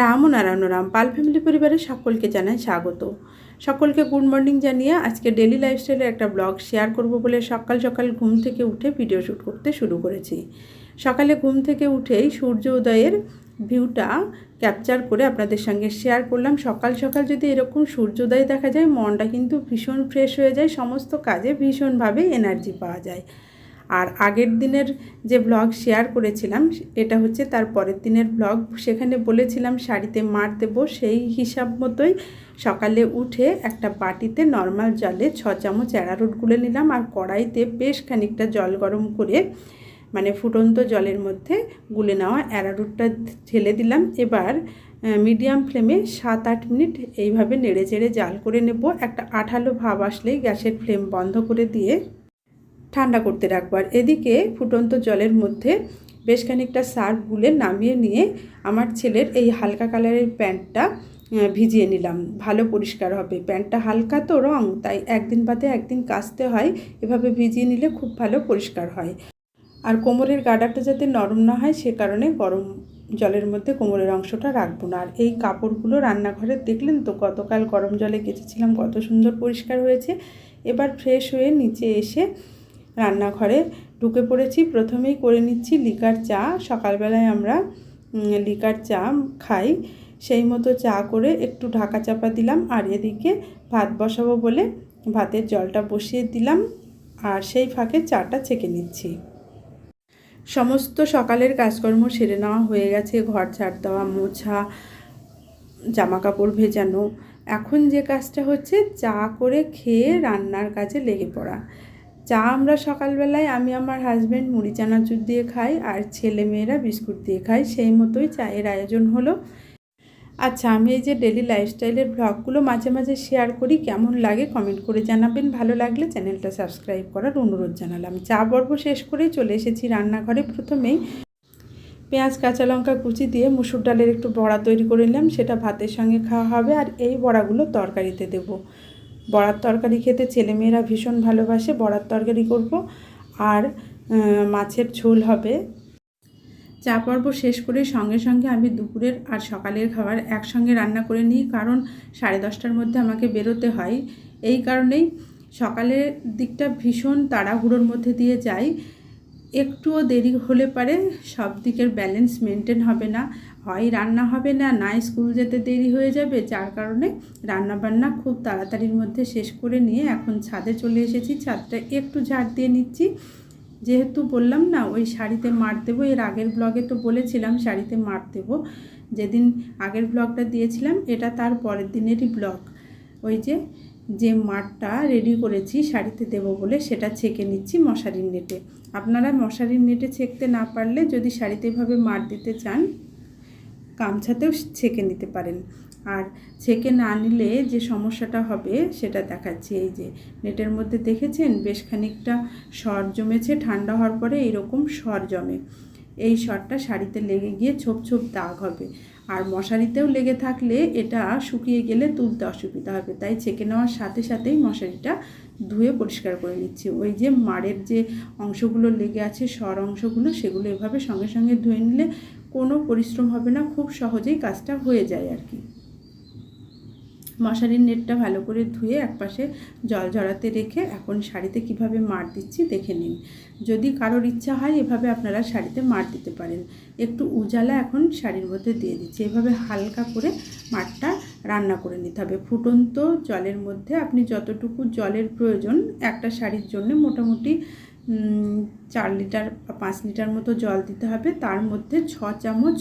রাম ও নারায়ণ রাম পাল ফ্যামিলি পরিবারের সকলকে জানাই স্বাগত। সকলকে গুড মর্নিং জানিয়ে আজকে ডেলি লাইফস্টাইলের একটা ব্লগ শেয়ার করব বলে সকাল সকাল ঘুম থেকে উঠে ভিডিও শ্যুট করতে শুরু করেছি। সকালে ঘুম থেকে উঠেই সূর্য উদয়ের ভিউটা ক্যাপচার করে আপনাদের সঙ্গে শেয়ার করলাম। সকাল সকাল যদি এরকম সূর্যোদয় দেখা যায়, মনটা কিন্তু ভীষণ ফ্রেশ হয়ে যায়, সমস্ত কাজে ভীষণভাবে এনার্জি পাওয়া যায়। আর আগের দিনের যে ব্লগ শেয়ার করেছিলাম, এটা হচ্ছে তার পরের দিনের ব্লগ সেখানে বলেছিলাম শাড়িতে মার দেবো, সেই হিসাব মতোই সকালে উঠে একটা বাটিতে নর্মাল জলে ছ চামচ অ্যারারুট গুলে নিলাম আর কড়াইতে বেশ খানিকটা জল গরম করে মানে ফুটন্ত জলের মধ্যে গুলে নেওয়া অ্যারারুটটা ঢেলে দিলাম। এবার মিডিয়াম ফ্লেমে সাত আট মিনিট এইভাবে নেড়ে চেড়ে জাল করে নেব। একটা আঠালো ভাব আসলেই গ্যাসের ফ্লেম বন্ধ করে দিয়ে ঠান্ডা করতে রাখব। আর এদিকে ফুটন্ত জলের মধ্যে বেশ খানিকটা সার্ফ গুলে নামিয়ে নিয়ে আমার ছেলের এই হালকা কালারের প্যান্টটা ভিজিয়ে নিলাম। ভালো পরিষ্কার হবে। প্যান্টটা হালকা তো রং, তাই একদিন বাদে একদিন কাচতে হয়। এভাবে ভিজিয়ে নিলে খুব ভালো পরিষ্কার হয়। আর কোমরের গার্ডারটা যাতে নরম না হয়, সে কারণে গরম জলের মধ্যে কোমরের অংশটা রাখব না। আর এই কাপড়গুলো রান্নাঘরে দেখলেন তো, গতকাল গরম জলে কেচেছিলাম, কত সুন্দর পরিষ্কার হয়েছে। এবার ফ্রেশ হয়ে নিচে এসে রান্নাঘরে ঢুকে পড়েছি। প্রথমেই করে নিচ্ছি লিকার চা। সকালবেলায় আমরা লিকার চা খাই। সেই মতো চা করে একটু ঢাকা চাপা দিলাম আর এদিকে ভাত বসাবো বলে ভাতের জলটা বসিয়ে দিলাম আর সেই ফাঁকে চাটা ছেঁকে নিচ্ছি। সমস্ত সকালের কাজকর্ম সেরে নেওয়া হয়ে গেছে। ঘর ঝাড় দেওয়া, মোছা জামা কাপড় ভেজানো। এখন যে কাজটা হচ্ছে চা করে খেয়ে রান্নার কাজে লেগে পড়া। চা আমরা সকালবেলায় আমি, আমার হাজব্যান্ড মুড়ি, চানাচুর দিয়ে খাই আর ছেলে মেয়েরা বিস্কুট দিয়ে খাই। সেই মতোই চায়ের আয়োজন হলো। আচ্ছা আমি এই যে ডেলি লাইফস্টাইলের ব্লগগুলো মাঝে মাঝে শেয়ার করি, কেমন লাগে কমেন্ট করে জানাবেন। ভালো লাগলে চ্যানেলটা সাবস্ক্রাইব করার অনুরোধ জানালাম। চা পর্ব শেষ করেই চলে এসেছি রান্নাঘরে প্রথমেই। পেঁয়াজ, কাঁচা লঙ্কা কুচি দিয়ে মুসুর ডালের একটু বড়া তৈরি করে নিলাম। সেটা ভাতের সঙ্গে খাওয়া হবে আর এই বড়াগুলো তরকারিতে দেব। বড়ার তরকারি খেতে ছেলেমেয়েরা ভীষণ ভালোবাসে, বড়ার তরকারি করব আর মাছের ঝোল হবে। চা পর্ব শেষ করে সঙ্গে সঙ্গে আমি দুপুরের আর সকালের খাবার একসঙ্গে রান্না করে নিই, কারণ সাড়ে দশটার মধ্যে আমাকে বেরোতে হয়। এই কারণেই সকালের দিকটা ভীষণ তাড়াহুড়োর মধ্যে দিয়ে যাই। একটুও দেরি হলে পারে সব দিকের ব্যালেন্স মেনটেন হবে না। হয় রান্না হবে না না স্কুল যেতে দেরি হয়ে যাবে, যার কারণে রান্না বান্না খুব তাড়াতাড়ির মধ্যে শেষ করে নিয়ে এখন ছাদে চলে এসেছি। ছাদটা একটু ঝাড় দিয়ে নিচ্ছি। যেহেতু বললাম না, ওই শাড়িতে মার দেবো, এর আগের ব্লগে তো বলেছিলাম শাড়িতে মার দেবো। যেদিন আগের ব্লগটা দিয়েছিলাম, এটা তার পরের দিনেরই ব্লগ ওই যে যে মাঠটা রেডি করেছি শাড়িতে দেবো বলে সেটা ছেঁকে নিচ্ছি মশারির নেটে। আপনারা মশারির নেটে ছেঁকতে না পারলে যদি শাড়িতে এভাবে মাঠ দিতে চান, গামছাতেও ছেঁকে নিতে পারেন। আর ছেঁকে না নিলে যে সমস্যাটা হবে সেটা দেখাচ্ছি। এই যে নেটের মধ্যে দেখেছেন? বেশ খানিকটা সর জমেছে। ঠান্ডা হওয়ার পরে এরকম সর জমে। এই সরটা শাড়িতে লেগে গিয়ে ছোপ ছোপ দাগ হবে। আর মশারিতেও লেগে থাকলে এটা শুকিয়ে গেলে তুলতে অসুবিধা হবে। তাই ছেঁকে নেওয়ার সাথে সাথেই মশারিটা ধুয়ে পরিষ্কার করে নিচ্ছি। ওই যে মাড়ের যে অংশগুলো লেগে আছে, সর অংশগুলো, সেগুলো এভাবে সঙ্গে সঙ্গে ধুয়ে নিলে কোনো পরিশ্রম হবে না, খুব সহজেই কাজটা হয়ে যায় আর কি। মশারির নেটটা ভালো করে ধুয়ে একপাশে জল ঝরাতে রেখে এখন শাড়িতে কীভাবে মার দিচ্ছি দেখে নিন। যদি কারোর ইচ্ছা হয় এভাবে আপনারা শাড়িতে মার দিতে পারেন। একটু উজালা এখন শাড়ির মধ্যে দিয়ে দিচ্ছি। এভাবে হালকা করে মারটা রান্না করে নিতে হবে। ফুটন্ত জলের মধ্যে আপনি যতটুকু জলের প্রয়োজন একটা শাড়ির জন্য মোটামুটি চার লিটার পাঁচ লিটার মতো জল দিতে হবে। তার মধ্যে ছ চামচ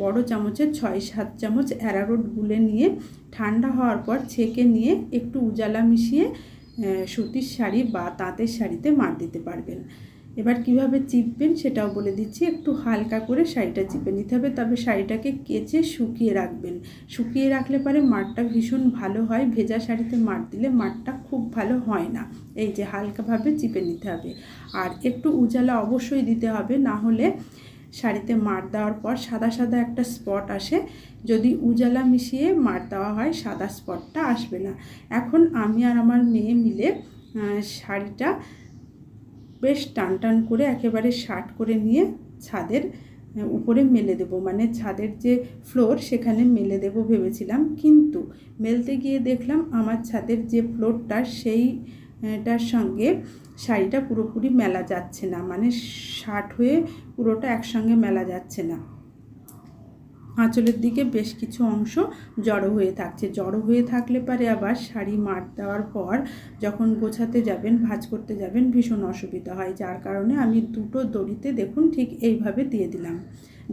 বড় চামচের ছয় সাত চামচ অ্যারারুট গুলে নিয়ে ঠান্ডা হওয়ার পর ছেঁকে নিয়ে একটু উজালা মিশিয়ে সুতির শাড়ি বা তাঁতের শাড়িতে মার দিতে পারবেন। এবার কীভাবে চিপবেন সেটাও বলে দিচ্ছি। একটু হালকা করে শাড়িটা চিপে নিতে হবে, তবে শাড়িটাকে কেচে শুকিয়ে রাখবেন। শুকিয়ে রাখলে পরে মারটা ভীষণ ভালো হয়। ভেজা শাড়িতে মার দিলে মারটা খুব ভালো হয় না। এই যে হালকাভাবে চিপে নিতে হবে। আর একটু উজালা অবশ্যই দিতে হবে, না হলে শাড়িতে মার দেওয়ার পর সাদা সাদা একটা স্পট আসে। যদি উজালা মিশিয়ে মার দেওয়া হয়, সাদা স্পটটা আসবে না। এখন আমি আর আমার মেয়ে মিলে শাড়িটা বেশ টান টান করে একেবারে শার্ট করে নিয়ে ছাদের উপরে মেলে দেব। মানে ছাদের যে ফ্লোর সেখানে মেলে দেব ভেবেছিলাম। কিন্তু মেলতে গিয়ে দেখলাম আমার ছাদের যে ফ্লোরটা সেইটার সঙ্গে শাড়িটা পুরোপুরি মেলা যাচ্ছে না। মানে শার্ট হয়ে পুরোটা একসঙ্গে মেলা যাচ্ছে না। আঁচলের দিকে বেশ কিছু অংশ জড়ো হয়ে থাকছে। জড়ো হয়ে থাকলে পারে আবার শাড়ি মার দেওয়ার পর যখন গোছাতে যাবেন, ভাজ করতে যাবেন, ভীষণ অসুবিধা হয়। যার কারণে আমি দুটো দড়িতে দেখুন ঠিক এইভাবে দিয়ে দিলাম।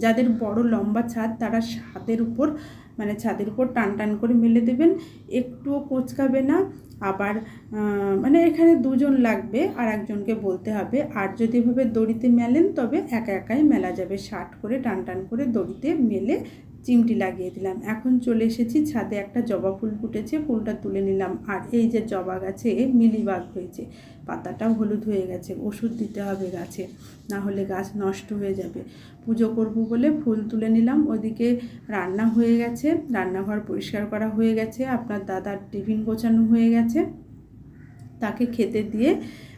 যাদের বড় লম্বা ছাদ, তারা ছাদের উপর মানে ছাদের উপর টান টান করে মেলে দেবেন। একটুও কোচকাবে না। আবার মানে এখানে দুজন লাগবে, আর একজনকে বলতে হবে। আর যদি এভাবে দড়িতে মেলেন, তবে একা একাই মেলা যাবে। শার্ট করে টান টান করে দড়িতে মেলে চিমটি লাগিয়ে দিলাম। এখন চলে এসেছি ছাদে একটা জবা ফুল ফুটেছে, ফুলটা তুলে নিলাম। আর এই যে জবা গাছে মিলিবাগ হয়েছে, পাতাটাও হলুদ হয়ে গেছে, ওষুধ দিতে হবে গাছে, না হলে গাছ নষ্ট হয়ে যাবে। পুজো করব বলে ফুল তুলে নিলাম, ওদিকে রান্না হয়ে গেছে, রান্নাঘর পরিষ্কার করা হয়ে গেছে, আপনার দাদার টিফিন গোছানো হয়ে গেছে। তাকে খেতে দিয়ে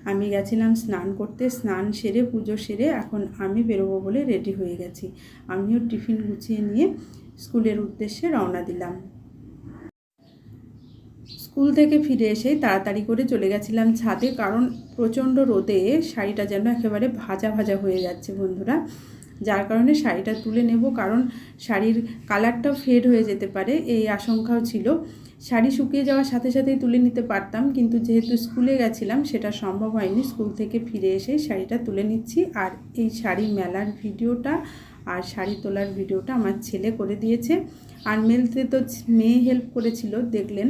আমি গেছিলাম স্নান করতে, স্নান সেরে, পুজো সেরে এখন আমি বেরোবো বলে রেডি হয়ে গেছি। আমিও টিফিন গুছিয়ে নিয়ে স্কুলের উদ্দেশ্যে রওনা দিলাম। স্কুল থেকে ফিরে এসে তাড়াতাড়ি করে চলে গেছিলাম ছাদে, কারণ প্রচণ্ড রোদে শাড়িটা যেন একেবারে ভাজা ভাজা হয়ে যাচ্ছে বন্ধুরা। যার কারণে শাড়িটা তুলে নেব, কারণ শাড়ির কালারটাও ফেড হয়ে যেতে পারে, এই আশঙ্কাও ছিল। শাড়ি শুকিয়ে যাওয়ার সাথে সাথেই তুলে নিতে পারতাম, কিন্তু যেহেতু স্কুলে গেছিলাম, সেটা সম্ভব হয়নি। স্কুল থেকে ফিরে এসে শাড়িটা তুলে নিচ্ছি, আর এই শাড়ি মেলার ভিডিওটা আর শাড়ি তোলার ভিডিওটা আমার ছেলে করে দিয়েছে। আর মেলতে তো মেয়ে হেল্প করেছিল, দেখলেন।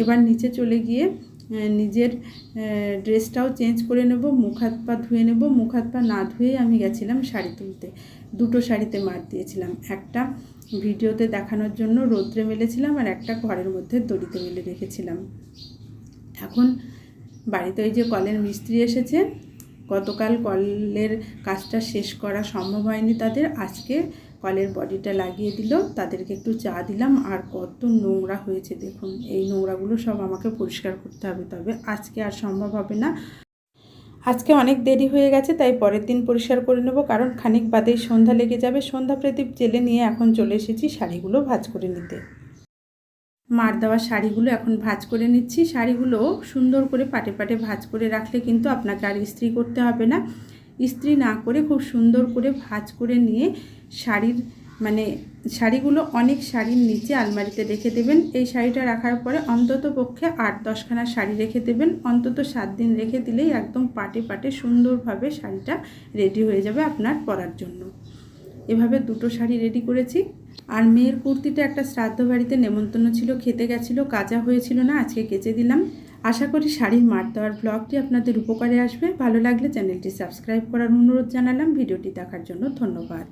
এবার নিচে চলে গিয়ে নিজের ড্রেসটাও চেঞ্জ করে নেব, মুখ হাত পা ধুয়ে নেব, মুখ হাত পা না ধুয়েই আমি গেছিলাম শাড়ি তুলতে। দুটো শাড়িতে মার দিয়েছিলাম, একটা ভিডিওতে দেখানোর জন্য রৌদ্রে মেলেছিলাম আর একটা ঘরের মধ্যে দড়িতে মেলে রেখেছিলাম। এখন বাড়িতে ওই যে কলের মিস্ত্রি এসেছে গতকাল কলের কাজটা শেষ করা সম্ভব হয়নি তাদের। আজকে কলের বডিটা লাগিয়ে দিল। তাদেরকে একটু চা দিলাম। আর কত নোংরা হয়েছে দেখুন। এই নোংরাগুলো সব আমাকে পরিষ্কার করতে হবে। তবে আজকে আর সম্ভব হবে না। আজকে অনেক দেরি হয়ে গেছে, তাই পরের দিন পরিষ্কার করে নেব। কারণ খানিক বাদেই সন্ধ্যা লেগে যাবে। সন্ধ্যা প্রদীপ জেলে নিয়ে এখন চলে এসেছি শাড়িগুলো ভাজ করে নিতে। মার দেওয়া শাড়িগুলো এখন ভাজ করে নিচ্ছি। শাড়িগুলো সুন্দর করে পাটে পাটে ভাজ করে রাখলে কিন্তু আপনাকে আর ইস্ত্রি করতে হবে না। ইস্ত্রি না করে খুব সুন্দর করে ভাজ করে নিয়ে শাড়ির মানে শাড়িগুলো অনেক শাড়ির নিচে আলমারিতে রেখে দেবেন। এই শাড়িটা রাখার পরে অন্তত পক্ষে আট দশখানা শাড়ি রেখে দেবেন। অন্তত সাত দিন রেখে দিলেই একদম পাটে পাটে সুন্দরভাবে শাড়িটা রেডি হয়ে যাবে আপনার পরার জন্য। এভাবে দুটো শাড়ি রেডি করেছি। আর মেয়ের কুর্তিটা একটা শ্রাদ্ধ বাড়িতে নেমন্তন্ন ছিল, খেতে গেছিল, কাজা হয়েছিল না, আজকে কেচে দিলাম। আশা করি শাড়ির মার দেওয়ার ব্লগটি আপনাদের উপকারে আসবে। ভালো লাগলে চ্যানেলটি সাবস্ক্রাইব করার অনুরোধ জানালাম। ভিডিওটি দেখার জন্য ধন্যবাদ।